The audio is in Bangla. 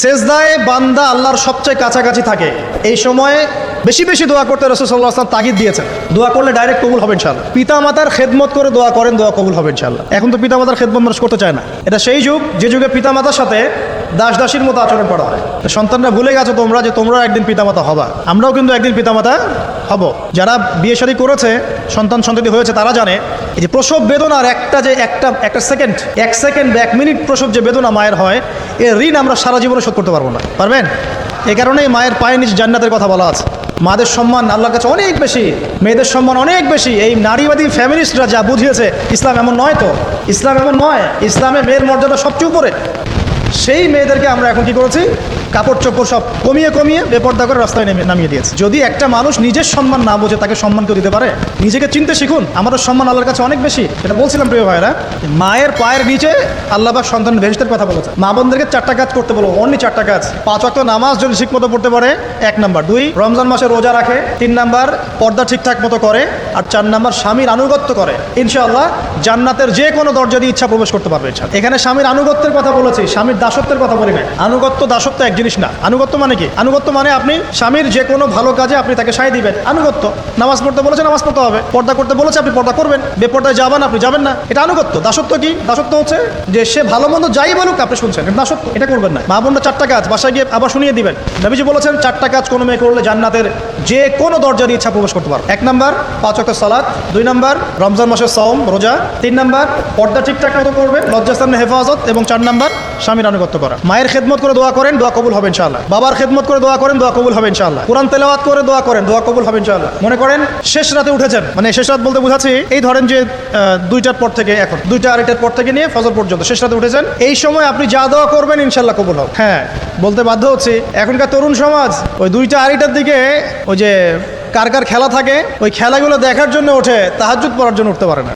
সেজদায় বান্দা আল্লাহর সবচেয়ে কাছাকাছি থাকে। এই সময়ে বেশি বেশি দোয়া করতে রসুল্লাহ আসলাম তাগিদ দিয়েছেন। দোয়া করলে ডাইরেক্ট কবুল হবে ইনশাল্লাহ পিতা মাতার খেদমত করে দোয়া করেন, দোয়া কবুল হবে ইনশাল্লাহ এখন তো পিতা মাতার খেদমত মানুষ করতে চায় না। এটা সেই যুগ, যে যুগে পিতা মাতার সাথে দাস দাসীর মতো আচরণ করা হয়। সন্তানরা ভুলে গেছো তোমরা যে তোমরা একদিন পিতামাতা হবা। আমরাও কিন্তু একদিন পিতামাতা হব। যারা বিয়ে শাদী করেছে, সন্তান সন্ততি হয়েছে, তারা জানে যে প্রসব বেদনার একটা যে একটা একটা সেকেন্ড এক সেকেন্ড বা এক মিনিট প্রসব যে বেদনা মায়ের হয় এর ঋণ আমরা সারা জীবনে শোধ করতে পারব না। পারবেন? এ কারণেই মায়ের পায়ে নিচে জান্নাতের কথা বলা আছে। মাদের সম্মান আল্লাহর কাছে অনেক বেশি, মেয়েদের সম্মান অনেক বেশি। এই নারীবাদী ফ্যামিলিস্টরা যা বুঝিয়েছে, ইসলাম এমন নয় তো? ইসলাম এমন নয়, ইসলামে মেয়ের মর্যাদা সবচেয়ে উপরে। সেই মেয়েদেরকে আমরা এখন কি করেছি? কাপড় চোপড় সব কমিয়ে কমিয়ে বেপর্দা করে রাস্তায় নেমে নামিয়ে দিয়েছে। যদি একটা মানুষ নিজের সম্মান না বোঝে, তাকে সম্মান কেউ দিতে পারে? নিজেকে চিনতে শিখুন। আমাদের সম্মান আল্লাহর কাছে অনেক বেশি। এটা বলছিলাম প্রিয় ভাইরা মায়ের পায়ের নিচে আল্লাহ বা সন্তান ভেস্তের কথা বলেছে। মা বোনদেরকে চারটা কাজ করতে বলো অনলি চারটা কাজ। পাঁচ ওয়াক্ত নামাজ যদি ঠিক মতো পড়তে পারে, এক নাম্বার। দুই, রমজান মাসে রোজা রাখে। তিন নাম্বার, পর্দা ঠিকঠাক মতো করে। আর চার নাম্বার, স্বামীর আনুগত্য করে। ইনশাআল্লাহ জান্নাতের যে কোনো দরজা দিয়ে ইচ্ছা প্রবেশ করতে পারবে এখানে স্বামীর আনুগত্যের কথা বলেছি, স্বামীর দাসত্বের কথা বলি না আনুগত্য, দাসত্ব এক জিনিস না। আনুগত্য মানে কি? আনুগত্য মানে আপনি স্বামীর যে কোনো ভালো কাজে আপনি তাকে সায় দিবেন। আনুগত্য। নামাজ পড়তে বলেছে নামাজ পড়তে হবে। পর্দা করতে বলেছে, আপনি পর্দা করবেন। বেপর্দায় যাবেন, আপনি যাবেন না। এটা আনুগত্য। দাসত্ব কি? দাসত্ব হচ্ছে যে সে ভালো মন্দ যাই বলুক, আপনি শুনছেন। দাসত্ব। এটা করবেন না। মা বোনরা চারটা কাজ, বাসায় গিয়ে আবার শুনিয়ে দিবেন। নবীজি বলেছেন, চারটা কাজ কোনো মেয়ে করলে জান্নাতের যে কোনো দরজা দিয়ে ইচ্ছা প্রবেশ করতে পারো এক নাম্বার, পাঁচ অক্ট সালাদ দুই নাম্বার, রমজান মাসের সওম, রোজা। তিন নাম্বার, পর্দা ঠিকঠাক মতো করবে লজ্জাস্থানের হেফাজত। এবং চার নাম্বার স্বামীর আনুগত্য করা। মায়ের খেদমত করে দোয়া করেন, দোয়া কবুল হবে ইনশাআল্লাহ। বাবার খেদমত করে দোয়া করেন, দোয়া কবুল হবে ইনশাআল্লাহ। কোরআন তেলাওয়াত করে দোয়া করেন, দোয়া কবুল হবে ইনশাআল্লাহ। মনে করেন, শেষ রাতে উঠেছেন। মানে শেষ রাত বলতে বোঝাচ্ছি, এই ধরেন যে দুইটার পর থেকে এখন, দুইটা আড়াইটার পর থেকে নিয়ে ফজর পর্যন্ত শেষ রাতে উঠেছেন। এই সময় আপনি যা দোয়া করবেন ইনশাল্লাহ কবুল হবে। হ্যাঁ বলতে বাধ্য হচ্ছি, এখনকার তরুণ সমাজ, ওই দুইটা আড়াইটার দিকে, ওই যে কার কার খেলা থাকে, ওই খেলাগুলো দেখার জন্য ওঠে তাহাজুদ পড়ার জন্য উঠতে পারে না।